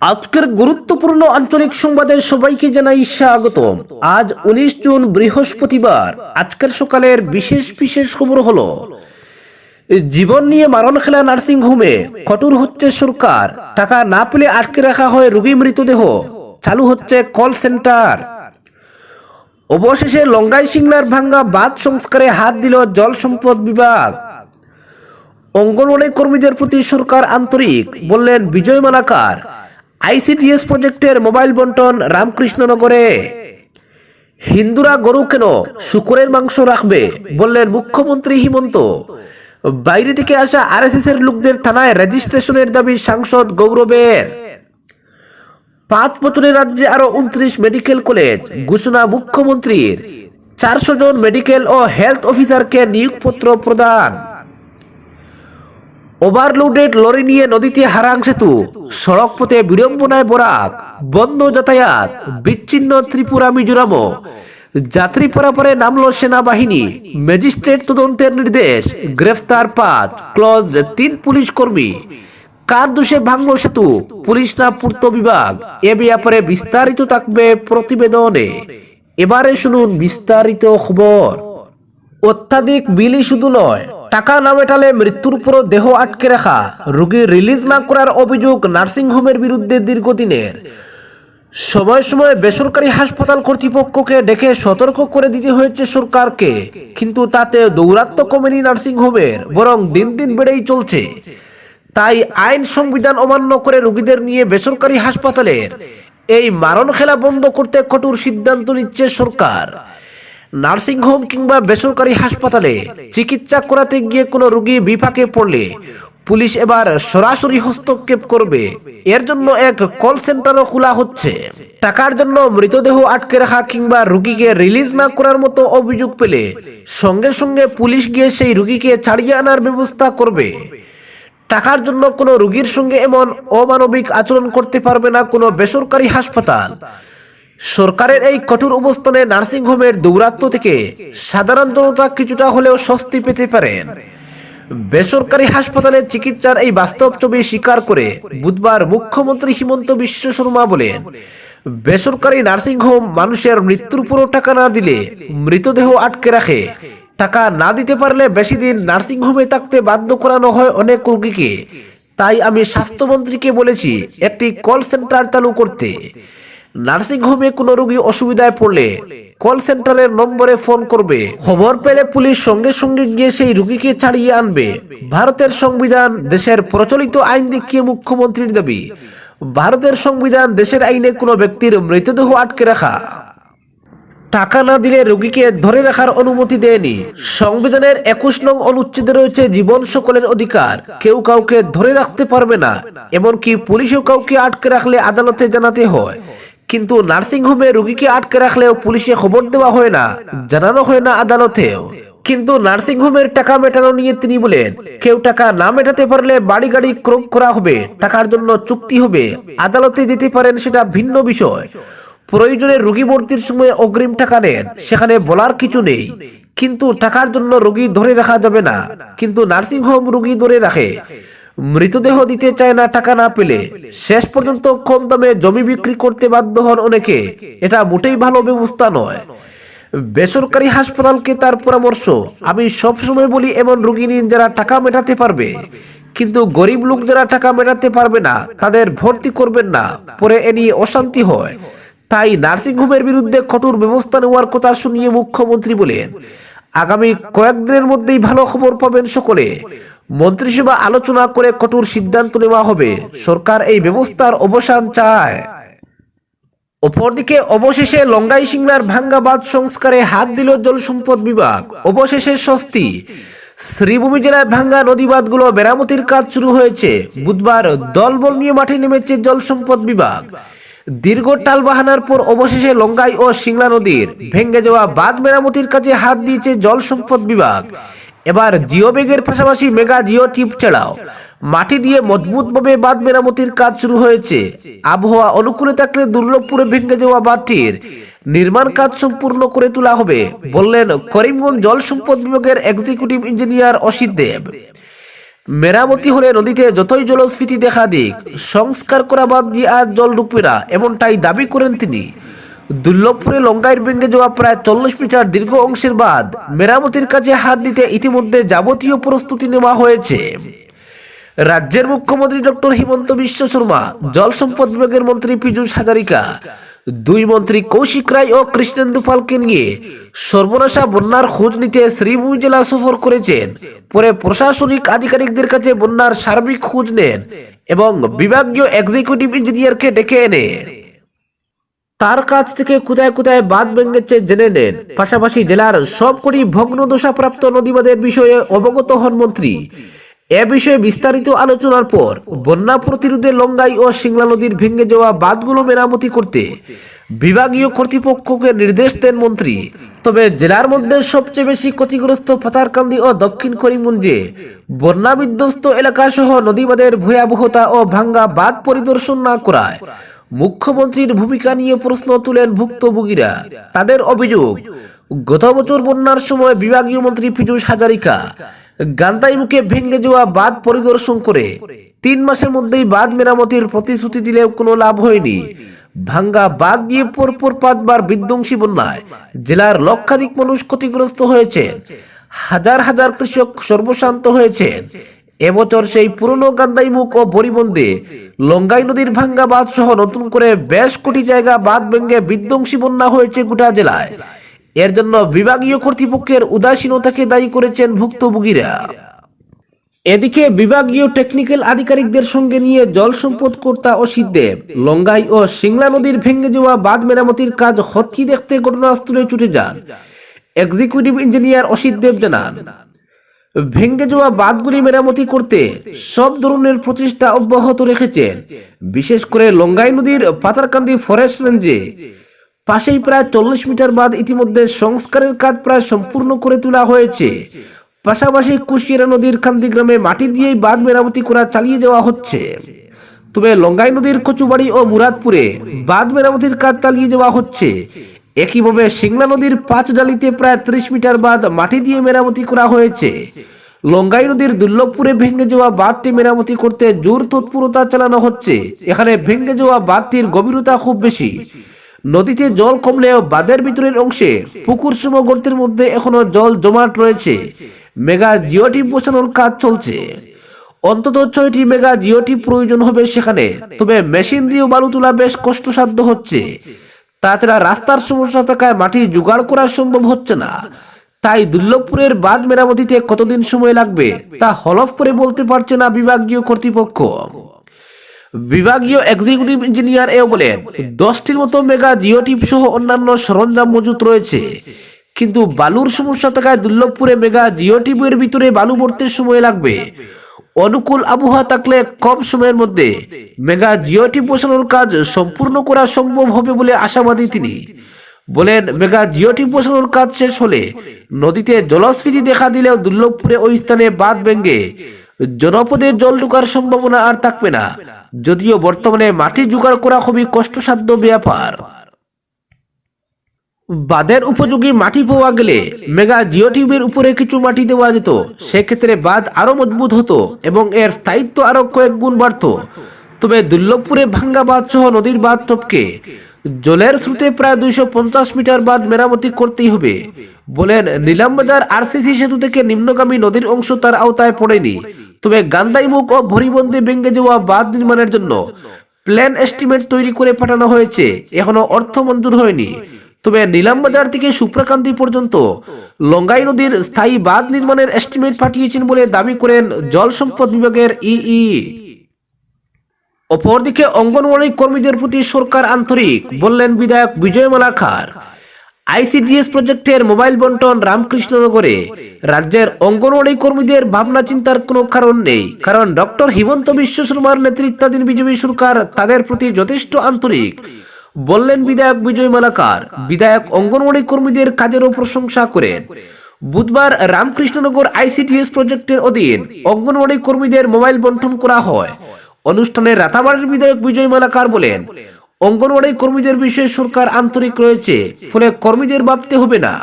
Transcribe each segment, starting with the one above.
আজকের গুরুত্বপূর্ণ আঞ্চলিক সংবাদে সবাইকে জানাই স্বাগতম আজ উনিশ জুন বৃহস্পতিবার। আজকের সকালের বিশেষ বিশেষ খবর হলো, জীবন নিয়ে মারণ খেলা নার্সিং হোমে কঠোর হচ্ছে সরকার। টাকা না পেলে আটকে রাখা হয় রোগী মৃতদেহ? চালু হচ্ছে কল সেন্টার। অবশেষে লঙ্গাই সিংলার ভাঙ্গা বাঁধ সংস্কারে হাত দিল জল সম্পদ বিভাগ। অঙ্গনওয়াড়ি কর্মীদের প্রতি সরকার আন্তরিক, বললেন বিজয় মালাকার আইসিডিএস প্রজেক্টের মোবাইল বন্টন রামকৃষ্ণনগরে। হিন্দুরা গরু কেন শুকুরের মাংস রাখবে বললেন মুখ্যমন্ত্রী হিমন্ত। বাইরে থেকে আসা আরএসএস এর লোকদের থানায় রেজিস্ট্রেশনের দাবি সাংসদ গৌরবের। পাঁচ বছরের রাজ্যে আরও উনত্রিশ মেডিকেল কলেজ, ঘোষণা মুখ্যমন্ত্রীর। চারশো জন মেডিকেল ও হেলথ অফিসারকে নিয়োগপত্র প্রদান। ওভারলোডেড লরি নিয়ে নদীতে হারাং সেতু। সড়ক পথে বিড়ম্বনায় বরাক বন্ধ যাতায়াত, বিচ্ছিন্ন ত্রিপুরা, মিজোরামও। যাত্রী পারাপারে নামল সেনাবাহিনী। ম্যাজিস্ট্রেট তদন্তের নির্দেশ, গ্রেফতার পাঁচ ক্লজ তিন পুলিশ কর্মী। কার দোষে ভাঙল সেতু? পুলিশ না পূর্ত বিভাগ? এ ব্যাপারে বিস্তারিত থাকবে প্রতিবেদনে। এবারে শুনুন বিস্তারিত খবর। অত্যাধিক বিলি শুধু নয় টাকা না মেটালে মৃত্যুর পর দেহ আটকে রাখা রোগী রিলিজ না করার অভিযোগ নার্সিং হোমের বিরুদ্ধে দীর্ঘদিনের সময় সময় বেসরকারি হাসপাতাল কর্তৃপক্ষকে ডেকে সতর্ক করে দিতে হয়েছে সরকারকে কিন্তু তাতে দৌরাত্ম কমেনি নার্সিং হোমের বরং দিন দিন বেড়েই চলছে। তাই আইন সংবিধান অমান্য করে রোগীদের নিয়ে বেসরকারি হাসপাতালের। এই মারণ খেলা বন্ধ করতে কঠোর সিদ্ধান্ত নিচ্ছে সরকার। নার্সিং হোম কিংবা বেসরকারি হাসপাতালে চিকিৎসা করাতে গিয়ে কোনো রোগী বিপাকে পড়লে পুলিশ এবার সরাসরি হস্তক্ষেপ করবে। এর জন্য এক কল সেন্টারও খোলা হচ্ছে। টাকার জন্য মৃতদেহ আটকে রাখা কিংবা রুগীকে রিলিজ না করার মতো অভিযোগ পেলে সঙ্গে সঙ্গে পুলিশ গিয়ে সেই রুগীকে ছাড়িয়ে আনার ব্যবস্থা করবে। টাকার জন্য কোনো রুগীর সঙ্গে এমন অমানবিক আচরণ করতে পারবে না কোনো বেসরকারি হাসপাতাল। সরকারের এই কঠোর অবস্থানে নার্সিং হোমের দৌরাত্ম থেকে সাধারণ জনতা কিছুটা হলেও স্বস্তি পেতে পারেন। বেসরকারি হাসপাতালে চিকিৎসার এই বাস্তব ছবি স্বীকার করে বুধবার মুখ্যমন্ত্রী হিমন্ত বিশ্ব শর্মা বলেন, বেসরকারি নার্সিং হোম মানুষের মৃত্যুর পুরো টাকা না দিলে মৃতদেহ আটকে রাখে। টাকা না দিতে পারলে বেশি দিন নার্সিং হোমে থাকতে বাধ্য করানো হয় অনেক রোগীকে। তাই আমি স্বাস্থ্যমন্ত্রীকে বলেছি, একটি কল সেন্টার চালু করতে। নার্সিং হোমে কোনো রোগী অসুবিধায় পড়লে কল সেন্টারের নম্বরে ফোন করবে। খবর পেলে পুলিশ সঙ্গে সঙ্গে গিয়ে সেই রোগীকে ছাড়িয়ে আনবে। ভারতের সংবিধান দেশের প্রচলিত আইন দেখিয়ে মুখ্যমন্ত্রীর দাবি। ভারতের সংবিধান দেশের আইনে কোনো ব্যক্তির মৃতদেহ আটকে রাখা। টাকা না দিলে রোগীকে ধরে রাখার অনুমতি দেয়নি। সংবিধানের একুশ নং অনুচ্ছেদে রয়েছে, জীবন সকলের অধিকার। কেউ কাউকে ধরে রাখতে পারবে না। এমনকি পুলিশও কাউকে আটকে রাখলে আদালতে জানাতে হয়। কিন্তু নার্সিং হোমে রোগীকে আটকে রাখলেও পুলিশে খবর দেওয়া হয় না, জানানো হয় না আদালতেও। কিন্তু নার্সিং হোমের টাকা মেটানো নিয়ে তিনি বলেন, কেউ টাকা না মেটাতে পারলে বাড়ি গাড়ি ক্রোক করা হবে, টাকার জন্য চুক্তি হবে, আদালতে যেতে পারেন সেটা ভিন্ন বিষয়। প্রয়োজনে রোগী ভর্তির সময় অগ্রিম টাকা নেন, সেখানে বলার কিছু নেই। কিন্তু টাকার জন্য রোগী ধরে রাখা যাবে না। কিন্তু নার্সিং হোম রোগী ধরে রাখে। মৃতদেহ দিতে চায় না, টাকা না পেলে শেষ পর্যন্ত কম দামে জমি বিক্রি করতে বাধ্য হন অনেকে। এটা মোটেই ভালো ব্যবস্থা নয়। বেসরকারি হাসপাতালকে তার পরামর্শ, আমি সব সময় বলি এমন রোগী নিন যারা টাকা মেটাতে পারবে। কিন্তু গরিব লোক যারা টাকা মেটাতে পারবে না, তাদের ভর্তি করবেন না, পরে এ নিয়ে অশান্তি হয়। তাই নার্সিং হোমের বিরুদ্ধে কঠোর ব্যবস্থা নেওয়ার কথা শুনিয়ে মুখ্যমন্ত্রী বলেন, আগামী কয়েকদিনের মধ্যেই ভালো খবর পাবেন সকলে। মন্ত্রিসভা আলোচনা করে কঠোর সিদ্ধান্ত নেওয়া হবে। সরকার এই ব্যবস্থার অবসান চায়। অপরদিকে অবশেষে লঙ্গাই সিংলার ভাঙ্গাবাদ সংস্কারে হাত দিল জল সম্পদ বিভাগ। অবশেষে স্বস্তি। শ্রীভূমি জেলায় ভাঙ্গা নদীবাদগুলো মেরামতির কাজ শুরু হয়েছে। বুধবার দলবল নিয়ে মাঠে নেমেছে জল সম্পদ বিভাগ। দীর্ঘ টালবাহানার পর অবশেষে লঙ্গাই ও সিংলা নদীর ভেঙ্গে যাওয়া বাঁধ মেরামতির কাজে হাত দিয়েছে জল সম্পদ বিভাগ। এবার জিও বেগের পাশাপাশি মেগা জিও টিপ ছাড়াও মাটি দিয়ে মজবুতভাবে বাঁধ মেরামতির কাজ শুরু হয়েছে। আবহাওয়া অনুকূলে থাকলে দুর্লভপুরে ভেঙে যাওয়া বাঁধটির নির্মাণ কাজ সম্পূর্ণ করে তোলা হবে, বললেন করিমগঞ্জ জল সম্পদ বিভাগের এক্সিকিউটিভ ইঞ্জিনিয়ার অসিত দেব। মেরামতি হলে নদীতে যতই জলস্ফীতি দেখা দিক, সংস্কার করা বাদ দিয়ে আর জল ঢুকবে না, এমনটাই দাবি করেন তিনি। দুর্লভপুরে লঙ্কাইয়ের ভেঙে যাওয়া প্রায় চল্লিশ মিটার দীর্ঘ অংশের বাদ মেরামতির কাজে হাত দিতে ইতিমধ্যে যাবতীয় প্রস্তুতি নেওয়া হয়েছে। রাজ্যের মুখ্যমন্ত্রী ডক্টর হিমন্ত বিশ্ব শর্মা, জল সম্পদ বিভাগের মন্ত্রী পীযূষ হাজারিকা, দুই মন্ত্রী কৌশিক রায় ও কৃষ্ণেন্দু পালকে নিয়ে সর্বনাশা বন্যার খোঁজ নিতে শ্রীভূমি জেলা সফর করেছেন। পরে প্রশাসনিক আধিকারিকদের কাছে বন্যার সার্বিক খোঁজ নেন এবং বিভাগীয় এক্সিকিউটিভ ইঞ্জিনিয়ারকে ডেকে এনে তার কাছ থেকে কোথায় কোথায় বাঁধ ভেঙেছে জেনে নেন। পাশাপাশি জেলার সবকটি ভগ্নদশাপ্রাপ্ত নদীবাদের বিষয়ে অবগত হন মন্ত্রী। এ বিষয়ে বিস্তারিত আলোচনার পর বন্যা প্রতিরোধে লঙ্গাই ও সিংলা নদীর ভেঙে যাওয়া বাঁধগুলো মেরামতি করতে বিভাগীয় কর্তৃপক্ষকে নির্দেশ দেন মন্ত্রী। তবে জেলার মধ্যে সবচেয়ে বেশি ক্ষতিগ্রস্ত পাতারকান্দি ও দক্ষিণ করিমগঞ্জে বন্যা বিধ্বস্ত এলাকা সহ নদীবাদের ভয়াবহতা ও ভাঙ্গা বাঁধ পরিদর্শন না করায় মুখ্যমন্ত্রীর ভূমিকা নিয়ে প্রশ্ন তুলেন ভুক্তভোগীরা। তাদের অভিযোগ, গত বছর বন্যার সময় বিভাগীয় মন্ত্রী পীযূষ হাজারিকা গান্তাই মুখে ভেঙে যাওয়া বাঁধ পরিদর্শন করে তিন মাসের মধ্যেই বাঁধ মেরামতির প্রতিশ্রুতি দিলেও কোনো লাভ হয়নি। ভাঙ্গা বাঁধ দিয়ে পরপর পাঁচবার বিধ্বংসী বন্যায় জেলার লক্ষাধিক মানুষ ক্ষতিগ্রস্ত হয়েছেন। হাজার হাজার কৃষক সর্বশান্ত হয়েছেন। এবছর সেই পুরনো গান্দাইমুখ ও বরিবন্দে লঙ্গাই নদীর ভাঙ্গা বাঁধ সহ নতুন করে বেশ কোটি জায়গা বাঁধ ভেঙে বিধ্বংসী বন্যা হয়েছে গোটা জেলায়। এর জন্য বিভাগীয় কর্তৃপক্ষের উদাসীনতাকে দায়ী করেছেন ভুক্তভোগীরা। এদিকে বিভাগীয় টেকনিক্যাল আধিকারিকদের সঙ্গে নিয়ে জল সম্পদ কর্তা অসিত দেব, লঙ্গাই ও সিংলা নদীর ভেঙে যাওয়া বাঁধ মেরামতির কাজ হচ্ছি দেখতে ঘটনাস্থলে ছুটে যান। এক্সিকিউটিভ ইঞ্জিনিয়ার অসিত দেব জানান ভেঙ্গে যাওয়া বাঁধগুলি মেরামতি করতে সব ধরনের প্রচেষ্টা অব্যাহত রেখেছেন বিশেষ করে লঙ্গাই নদীর পাতারকান্দি ফরেস্ট রেঞ্জে পাশেই প্রায় চল্লিশ মিটার বাঁধ ইতিমধ্যে সংস্কারের কাজ প্রায় সম্পূর্ণ করে তোলা হয়েছে। পাশাপাশি কুশিয়ারা নদীর কান্দি গ্রামে মাটি দিয়েই বাঁধ মেরামতি করা চালিয়ে যাওয়া হচ্ছে। তবে লঙ্গাই নদীর কচুবাড়ি ও মুরাদপুরে বাঁধ মেরামতির কাজ চালিয়ে যাওয়া হচ্ছে। একইভাবে সিংলা নদীর পাঁচ ডালিতে প্রায় ত্রিশ মিটার বাঁধ মাটি দিয়ে মেরামতি করা হয়েছে। লঙ্গাই নদীর দুর্লভপুরে ভেঙে যাওয়া বাঁধটি মেরামতি করতে জোর তৎপরতা চালানো হচ্ছে। এখানে ভেঙে যাওয়া বাঁধটির গভীরতা খুব বেশি। নদীতে জল কমলেও বাঁধের ভিতরের অংশে পুকুর সম গর্তের মধ্যে এখনও জল জমাট রয়েছে। মেগা জিওটি বসানোর কাজ চলছে। অন্তত ছয়টি মেগা জিওটি প্রয়োজন হবে সেখানে। তবে মেশিন দিয়ে বালু তোলা বেশ কষ্টসাধ্য হচ্ছে। তাছাড়া রাস্তার সমস্যা থাকায় মাটি জোগাড় করা সম্ভব হচ্ছে না। তাই দুর্লভপুরের বাঁধ মেরামতিতে কতদিন সময় লাগবে, তা হলফ করে বলতে পারছে না বিভাগীয় কর্তৃপক্ষ। বিভাগীয় এক্সিকিউটিভ ইঞ্জিনিয়ার এও বলেন, দশটির মতো মেগা জিওটিপ সহ অন্যান্য সরঞ্জাম মজুত রয়েছে। কিন্তু বালুর সমস্যা থাকায় দুর্লভপুরে মেগা জিওটিপের ভিতরে বালু ভরতে সময় লাগবে। অনুকূল আবহাওয়া থাকলে কম সময়ের মধ্যে মেগা জিওটিপ বসানোর কাজ সম্পূর্ণ করা সম্ভব হবে বলে আশাবাদী তিনি। বলেন, মেগা জিওটিপ বসানোর কাজ শেষ হলে নদীতে জলস্ফীতি দেখা দিলেও দুর্লভপুরে ওই স্থানে বাঁধ ভেঙে জনপদে জল ঢোকার সম্ভাবনা আর থাকবে না। যদিও বর্তমানে মাটি জোগাড় করা খুবই কষ্টসাধ্য ব্যাপার। বাঁধের উপযোগী মাটি পাওয়া গেলে মেগা জিওটিউবের উপরে কিছু মাটি দেওয়া যেত। সেক্ষেত্রে বাঁধ আরও মজবুত হতো এবং এর স্থায়িত্ব আরও কয়েক গুণ বাড়ত। তবে দুর্লভপুরে ভাঙ্গা বাঁধ সহ নদীর বাঁধ টপকে। জলের স্রোতে প্রায় দুইশো পঞ্চাশ মিটার বাঁধ মেরামতি করতেই হবে, বলেন নিলামবাজার আরসিসি সেতু থেকে নিম্নগামী নদীর অংশ তার আওতায় পড়েনি। তবে গান্দাইমুখ ও ভরিবন্দে ভেঙে যাওয়া বাঁধ নির্মাণের জন্য প্ল্যান এস্টিমেট তৈরি করে পাঠানো হয়েছে, এখনও অর্থ মঞ্জুর হয়নি। তবে নিলামবাজার থেকে সুপ্রাকান্তি পর্যন্ত লঙ্গাই নদীর স্থায়ী বাঁধ নির্মাণের এস্টিমেট পাঠিয়েছেন বলে দাবি করেন জল সম্পদ বিভাগের ইই অপরদিকে অঙ্গনওয়াড়ি কর্মীদের প্রতি সরকার আন্তরিক, বললেন বিধায়ক বিজয় মালাখার আইসিডিএস প্রজেক্টের মোবাইল বন্টন রামকৃষ্ণনগরে। রাজ্যের অঙ্গনওয়াড়ি কর্মীদের ভাবনা চিন্তার কোনো কারণ নেই, কারণ ডক্টর হিমন্ত বিশ্ব শর্মার নেতৃত্বাধীন বিজেপি সরকার তাদের প্রতি যথেষ্ট আন্তরিক। বললেন, বিধায়ক বিজয় মালাকার, বিধায়ক অঙ্গনওয়াড়ি কর্মীদের কাজেরও প্রশংসা করেন। বুধবার রামকৃষ্ণনগর আইসিডিএস প্রজেক্টের অধীন অঙ্গনওয়াড়ি কর্মীদের মোবাইল বন্টন করা হয়। অনুষ্ঠানে রাতাবাড়ির বিধায়ক বিজয় মালাকার বলেন, অঙ্গনওয়াড়ি কর্মীদের বিষয়ে সরকার আন্তরিক রয়েছে, ফলে কর্মীদের ভাবতে হবে না।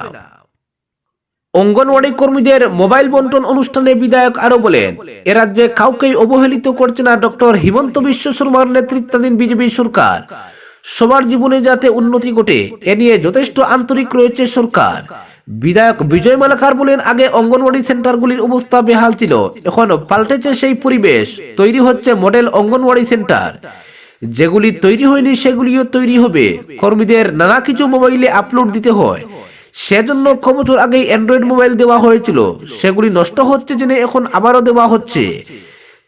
অঙ্গনওয়াড়ি কর্মীদের মোবাইল বন্টন অনুষ্ঠানে বিধায়ক আরও বলেন, এ রাজ্যে কাউকেই অবহেলিত করছে না ডক্টর হিমন্ত বিশ্ব শর্মার নেতৃত্বাধীন বিজেপি সরকার। সবার জীবনে যাতে উন্নতি ঘটে, এ নিয়ে যথেষ্ট আন্তরিক রয়েছে সরকার। বিধায়ক বিজয় মালাকার বলেন, আগে অঙ্গনওয়াড়ি সেন্টারগুলির অবস্থা বেহাল ছিল এখন পাল্টেছে সেই পরিবেশ, তৈরি হচ্ছে মডেল অঙ্গনওয়াড়ি সেন্টার। যেগুলি তৈরি হয়নি, সেগুলিও তৈরি হবে। কর্মীদের নানা কিছু মোবাইলে আপলোড দিতে হয়। সেজন্য ক বছর আগেই অ্যান্ড্রয়েড মোবাইল দেওয়া হয়েছিল। সেগুলি নষ্ট হচ্ছে জেনে এখন আবারও দেওয়া হচ্ছে।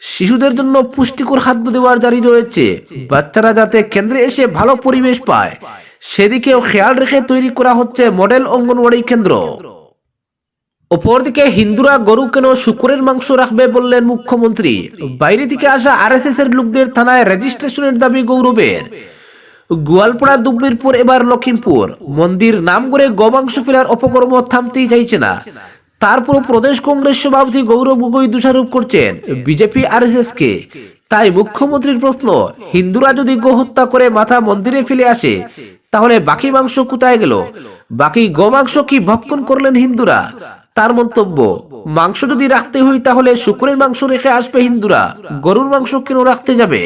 শিশুদের জন্য পুষ্টিকর খাদ্য দেওয়ার জারি রয়েছে। বাচ্চারা যাতে কেন্দ্রে এসে ভালো পরিবেশ পায়। সেদিকেও খেয়াল রেখে তৈরি করা হচ্ছে মডেল অঙ্গনওয়াড়ি কেন্দ্র। অপরদিকে হিন্দুরা গরু কেন শুকুরের মাংস রাখবে বললেন মুখ্যমন্ত্রী। বাইরে থেকে আসা আরএসএস এর লোকদের থানায় রেজিস্ট্রেশনের দাবি গৌরবের। গোয়ালপাড়া দুবলির এবার লখিমপুর মন্দির নাম করে গোমাংস ফেলার অপকর্ম থামতেই চাইছে না। তারপর প্রদেশ কংগ্রেস সভাপতি গৌরব গগৈ দোষারোপ করছেন বিজেপি আরএসএস কে তাই মুখ্যমন্ত্রীর প্রশ্ন, হিন্দুরা যদি গো হত্যা করে মাথা মন্দিরে ফেলে আসে, তাহলে বাকি মাংস কোথায় গেল? বাকি গোমাংস কি ভক্ষণ করলেন হিন্দুরা? তার মন্তব্য, মাংস যদি রাখতে হয় তাহলে শুকুরের মাংস রেখে আসবে হিন্দুরা। গরুর মাংস কেন রাখতে যাবে?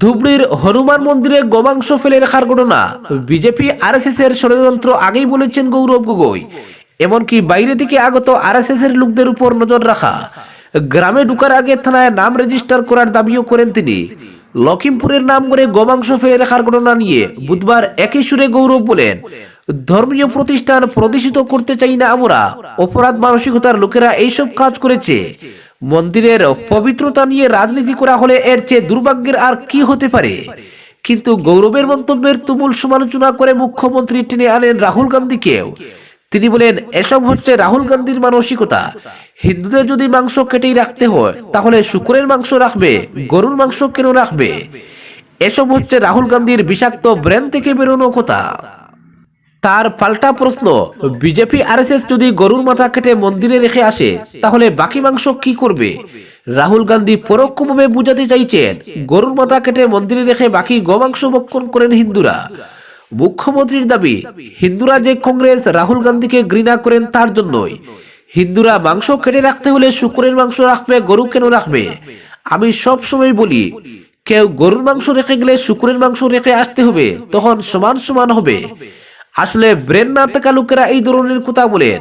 ধুবড়ির হনুমান মন্দিরে গোমাংস ফেলে রাখার ঘটনা। বিজেপি আরএসএস এর ষড়যন্ত্র আগেই বলেছেন গৌরব গগৈ। এমনকি বাইরে থেকে আগত আরএসএস এর লোকদের উপর নজর রাখা। গ্রামে ঢুকার আগে থানায় নাম রেজিস্টার করার দাবিও করেন তিনি। লখিমপুরের নাম করে গোমাংস ফেলে রাখার ঘটনা নিয়ে বুধবার একই সুরে গৌরব বলেন, ধর্মীয় প্রতিষ্ঠান প্রদূষিত করতে চাই না আমরা। অপরাধ মানসিকতার লোকেরা এইসব কাজ করেছে। মন্দিরের পবিত্রতা নিয়ে রাজনীতি করা হলে এর চেয়ে দুর্ভাগ্যের আর কি হতে পারে? কিন্তু গৌরবের মন্তব্যের তুমুল সমালোচনা করে মুখ্যমন্ত্রী টেনে আনেন রাহুল গান্ধীকেও। তিনি বলেন, এসব হচ্ছে রাহুল গান্ধীর মানসিকতা। হিন্দুদের যদি মাংস কেটেই রাখতে হয়, তাহলে শুকুরের মাংস রাখবে, গরুর মাংস কেন রাখবে? এসব হচ্ছে রাহুল গান্ধীর বিষাক্ত ব্রেন থেকে বেরোনো কথা। তার পাল্টা প্রশ্ন, বিজেপি, আরএসএস যদি গরুর মাথা কেটে মন্দিরে রেখে আসে, তাহলে বাকি মাংস কি করবে? রাহুল গান্ধী পরোক্ষভাবে বুঝাতে চাইছেন, গরুর মাথা কেটে মন্দিরে রেখে বাকি গোমাংস ভক্ষণ করেন হিন্দুরা। মুখ্যমন্ত্রীর দাবি হিন্দুরা যে কংগ্রেস রাহুল গান্ধীকে ঘৃণা করেন তার জন্যই। হিন্দুরা মাংস কেটে রাখতে হলে শুকুরের মাংস রাখবে, গরু কেন রাখবে? আমি সব সময় বলি, কেউ গরুর মাংস রেখে গেলে শুকুরের মাংস রেখে আসতে হবে, তখন সমান সমান হবে। আসলে ব্রেন না থাকা লোকেরা এই ধরনের কথা বলেন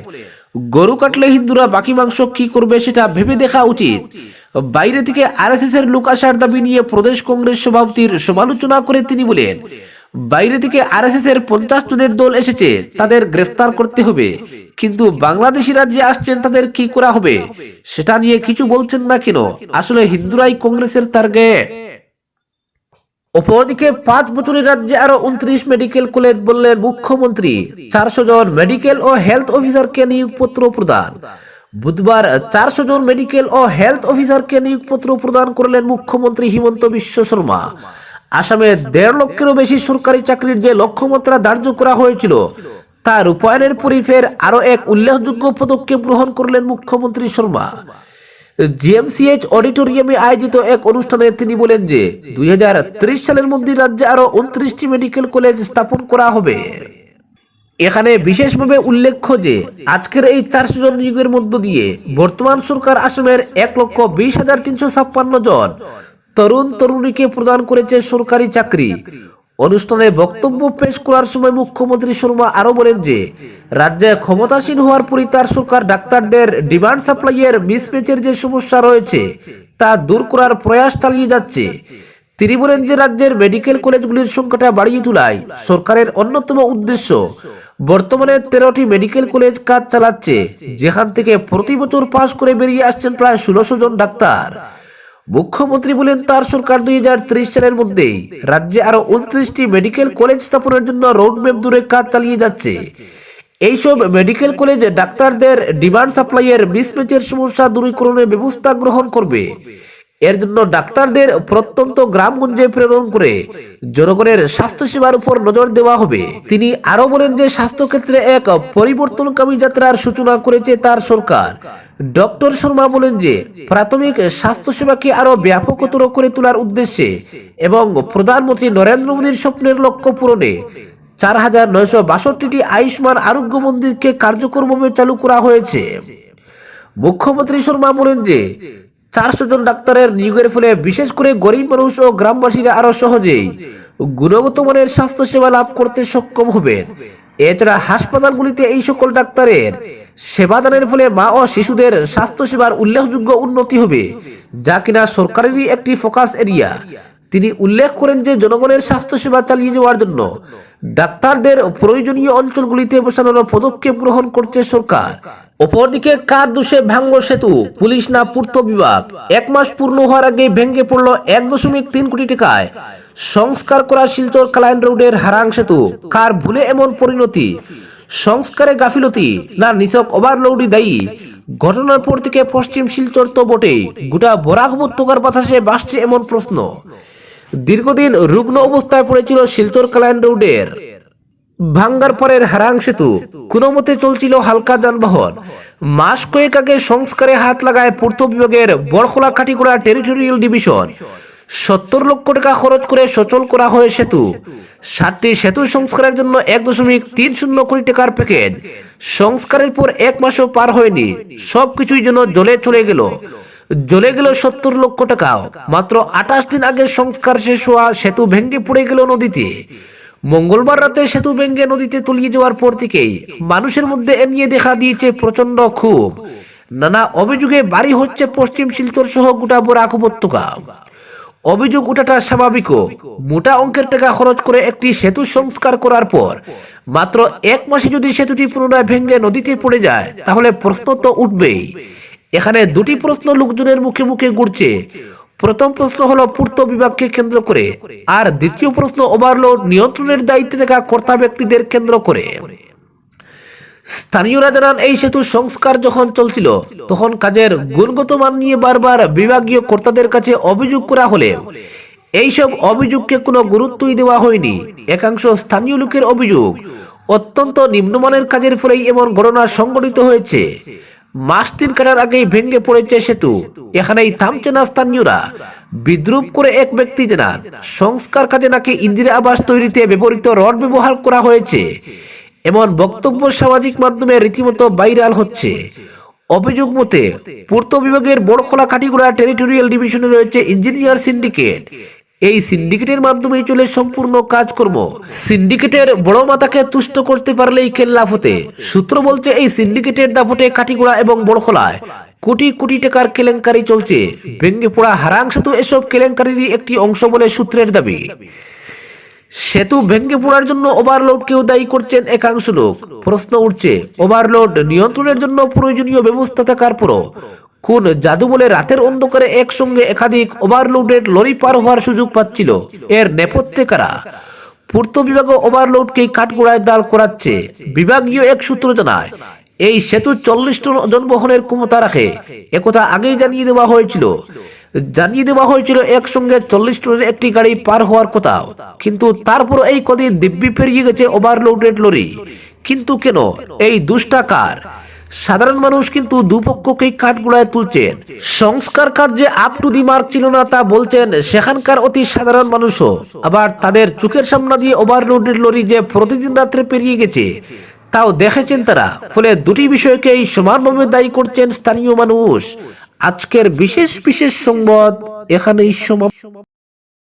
গরু কাটলে হিন্দুরা বাকি মাংস কি করবে সেটা ভেবে দেখা উচিত। বাইরে থেকে আরএসএস এর লোক আসার দাবি নিয়ে প্রদেশ কংগ্রেস সভাপতির সমালোচনা করে তিনি বলেন বাইরে থেকে আরএসএস এর পঞ্চাশ জনের দল এসেছে, তাদের গ্রেফতার করতে হবে। কিন্তু বাংলাদেশি রাজ্যে আসছেন তাদের কি করা হবে? সেটা নিয়ে কিছু বলছেন না কেন? আসলে হিন্দুরাই কংগ্রেসের টার্গেট অপরদিকে পাঁচ বছরের রাজ্যে আরও উনত্রিশ মেডিকেল কলেজ বললেন মুখ্যমন্ত্রী। চারশো জন মেডিকেল ও হেলথ অফিসারকে নিয়োগপত্র প্রদান। বুধবার চারশো জন মেডিকেল ও হেলথ অফিসারকে নিয়োগপত্র প্রদান করলেন মুখ্যমন্ত্রী হিমন্ত বিশ্ব শর্মা। আসামে দেড় লক্ষেরও বেশি সরকারি চাকরির যে লক্ষ্যমাত্রা ধার্য করা হয়েছিল তা রূপায়ণের পরিফের আরও এক উল্লেখযোগ্য পদক্ষেপ গ্রহণ করলেন মুখ্যমন্ত্রী শর্মা। জিএমসিএইচ অডিটোরিয়ামে আয়োজিত এক অনুষ্ঠানে তিনি বলেন যে, দুই সালের মধ্যে রাজ্যে আরও উনত্রিশটি মেডিকেল কলেজ স্থাপন করা হবে। এখানে বিশেষভাবে উল্লেখ্য যে, আজকের এই চারশো জন নিয়োগের মধ্য দিয়ে বর্তমান সরকার আসামের এক লক্ষ বিশ হাজার তিনশো ছাপ্পান্ন জন তরুণ তরুণীকে প্রদান করেছে সরকারি চাকরি। অনুষ্ঠানে বক্তব্য পেশ করার সময় মুখ্যমন্ত্রী শর্মা আরও বলেন যে, রাজ্যে ক্ষমতাসীন হওয়ার পরই তার সরকার ডাক্তারদের ডিমান্ড সাপ্লাইয়ের মিসম্যাচের যে সমস্যা রয়েছে, তা দূর করার প্রয়াস চালিয়ে যাচ্ছে। তিনি বলেন যে, রাজ্যের মেডিকেল কলেজগুলির সংখ্যাটা বাড়িয়ে তোলায় সরকারের অন্যতম উদ্দেশ্য বর্তমানে তেরোটি মেডিকেল কলেজ কাজ চালাচ্ছে, যেখান থেকে প্রতি বছর পাশ করে বেরিয়ে আসছেন প্রায় ষোলোশো জন ডাক্তার। মুখ্যমন্ত্রী বলেন, তার সরকার দুই সালের মধ্যেই রাজ্যে আরও উনত্রিশটি মেডিকেল কলেজ স্থাপনের জন্য রোডম্যাপ দূরে কাজ চালিয়ে যাচ্ছে। এইসব মেডিকেল কলেজে ডাক্তারদের ডিমান্ড সাপ্লাই সাপ্লাইয়ের মিসম্যাচের সমস্যা দূরীকরণের ব্যবস্থা গ্রহণ করবে। এর জন্য ডাক্তারদের প্রত্যন্ত গ্রামগঞ্জে প্রেরণ করে জনগণের স্বাস্থ্য সেবার উপর নজর দেওয়া হবে। তিনি আরও বলেন যে স্বাস্থ্য ক্ষেত্রে এক পরিবর্তনকামী যাত্রার সূচনা করেছে তার সরকার। ডক্টর শর্মা বলেন যে, প্রাথমিক স্বাস্থ্য সেবাকে আরও ব্যাপকতর করে তোলার উদ্দেশ্যে এবং প্রধানমন্ত্রী নরেন্দ্র মোদীর স্বপ্নের লক্ষ্য পূরণে চার হাজার নয়শো বাষট্টিটি আয়ুষ্মান আরোগ্য মন্দিরকে কার্যকরভাবে চালু করা হয়েছে। মুখ্যমন্ত্রী শর্মা বলেন যে, চারশো জন ডাক্তারের নিয়োগের ফলে বিশেষ করে গরিব মানুষ ও গ্রামবাসীরা আরও সহজেই গুণগত মানের স্বাস্থ্যসেবা লাভ করতে সক্ষম হবেন। এছাড়া হাসপাতালগুলিতে এই সকল ডাক্তারের সেবাদানের ফলে মা ও শিশুদের স্বাস্থ্যসেবার উল্লেখযোগ্য উন্নতি হবে, যা কিনা সরকারেরই একটি ফোকাস এরিয়া। তিনি উল্লেখ করেন যে জনগণের স্বাস্থ্যসেবা চালিয়ে যাওয়ার জন্য ডাক্তারদের প্রয়োজনীয় অঞ্চলগুলিতে বসানোর পদক্ষেপ গ্রহণ করছে সরকার। অপরদিকে কার দোষে ভাঙ্গ সেতু, পুলিশ না পূর্ত বিভাগ, এক মাস পূর্ণ হওয়ার আগে ভেঙে পড়ল এক দশমিক তিন কোটি টাকায় সংস্কার করা শিলচর কালাইন রোডের হারাং সেতু। কার ভুলে এমন পরিণতি? সংস্কারে গাফিলতি না নিছক ওভারলোডই দায়ী। ঘটনার পর থেকে পশ্চিম শিলচর তো বটেই গোটা বরাক উপত্যকার বাতাসে বাসছে এমন প্রশ্ন। দীর্ঘদিন রুগ্ন অবস্থায় পড়েছিল শিলচর কালাইন রোডের। ভাঙ্গার পরের হারাং সেতু। কোনো মতে চলছিল হালকা যানবাহন। মাস কয়েক আগে সংস্কারে হাত লাগায় পূর্ত বিভাগের বড়খোলা কাটিগোড়া টেরিটোরিয়াল ডিভিশন। সত্তর লক্ষ টাকা খরচ করে সচল করা হয় সেতু। সাতটি সেতু সংস্কারের জন্য এক দশমিক তিন শূন্য কোটি টাকার প্যাকেজ। সংস্কারের পর এক মাসও পার হয়নি। সবকিছুই যেন জলে চলে গেল। জ্বলে গেল সত্তর লক্ষ টাকাও মাত্র আঠাশ দিন আগে সংস্কার শেষ হওয়া সেতু ভেঙে পড়ে গেল নদীতে। মঙ্গলবার রাতে সেতু ভেঙে নদীতে তলিয়ে যাওয়ার পর থেকেই মানুষের মধ্যে এ নিয়ে দেখা দিয়েছে প্রচণ্ড ক্ষোভ। নানা অভিযোগে বাড়ি হচ্ছে পশ্চিম শিলচর সহ গোটা বরাক উপত্যকা। অভিযোগ ওঠাটা স্বাভাবিকও। মোটা অঙ্কের টাকা খরচ করে একটি সেতু সংস্কার করার পর, মাত্র এক মাসে যদি সেতুটি পুনরায় ভেঙে নদীতে পড়ে যায়, তাহলে প্রশ্ন তো উঠবেই। এখানে দুটি প্রশ্ন লোকজনের মুখে মুখে ঘুরছে। প্রথম প্রশ্ন হলো পূর্ত বিভাগকে কেন্দ্র করে, আর দ্বিতীয় প্রশ্ন ওভারলোড নিয়ন্ত্রণের দায়িত্বে থাকা কর্তা ব্যক্তিদের কেন্দ্র করে। স্থানীয়রা জানান এই সেতু সংস্কার যখন চলছিল, তখন কাজের গুণগত মান নিয়ে বারবার বিভাগীয় কর্তাদের কাছে অভিযোগ করা হলে, এইসব অভিযোগকে কোনো গুরুত্বই দেওয়া হয়নি। একাংশ স্থানীয় লোকের অভিযোগ অত্যন্ত নিম্নমানের কাজের ফলেই এমন ঘটনা সংঘটিত হয়েছে। মাস তিন কাটার আগেই ভেঙে পড়েছে সেতু। এখানেই থামছে না স্থানীয়রা। বিদ্রুপ করে এক ব্যক্তি জানান সংস্কার কাজে নাকি ইন্দিরা আবাস তৈরিতে ব্যবহৃত রড ব্যবহার করা হয়েছে। এমন বক্তব্য সামাজিক মাধ্যমে রীতিমতো ভাইরাল হচ্ছে। অভিযোগ মতে, পূর্ত বিভাগের বড়খোলা কাটিগোড়া টেরিটোরিয়াল ডিভিশনে রয়েছে ইঞ্জিনিয়ার সিন্ডিকেট। এই সিন্ডিকেটের মাধ্যমেই চলে সম্পূর্ণ কাজকর্ম। সিন্ডিকেটের বড় মাতাকে তুষ্ট করতে পারলেই খেল্লাফ হতে। সূত্র বলছে, এই সিন্ডিকেটের দাপটে কাটিগোড়া এবং বড়খোলায় কোটি কোটি টাকার কেলেঙ্কারি চলছে। ভেঙ্গে পড়া হারাং সেতু এসব কেলেঙ্কারিরই একটি অংশ বলে সূত্রের দাবি। সেতু ভেঙে পড়ার জন্য ওভারলোডকেও দায়ী করছেন একাংশ লোক। প্রশ্ন উঠছে ওভারলোড নিয়ন্ত্রণের জন্য প্রয়োজনীয় ব্যবস্থা থাকার পরও কোন জাদু বলে রাতের অন্ধকারে একসঙ্গে একাধিক ওভারলোডেড লরি পার হওয়ার সুযোগ পাচ্ছিল? এর নেপথ্যে কারা? পূর্ত বিভাগ ওভারলোডকেই কাঠগোড়ায় দাঁড় করাচ্ছে বিভাগীয় এক সূত্র জানায়, এই সেতু চল্লিশ টন ওজন বহনের ক্ষমতা রাখে। একথা আগেই জানিয়ে দেওয়া হয়েছিল। জানিয়ে দেওয়া হয়েছিল, একসঙ্গে চল্লিশ টনের একটি গাড়ি পার হওয়ার কথা। কিন্তু তারপর এই কদিন দিব্যি পেরিয়ে গেছে ওভারলোডেড লরি কিন্তু কেন? এই দুষ্টাকার সাধারণ মানুষ কিন্তু দুপক্ষকেই কাঠগোড়ায় তুলছেন। সংস্কার কার্যে আপ টু দি মার্ক ছিল না তা বলছেন সেখানকার অতি সাধারণ মানুষও। আবার তাদের চোখের সামনে দিয়ে ওভারলোডেড লরি যে প্রতিদিন রাত্রে পেরিয়ে গেছে তাও দেখেছেন তারা। ফলে দুটি বিষয়কেই সমানভাবে দায়ী করছেন স্থানীয় মানুষ। আজকের বিশেষ বিশেষ সংবাদ এখানেই সমাপ্ত।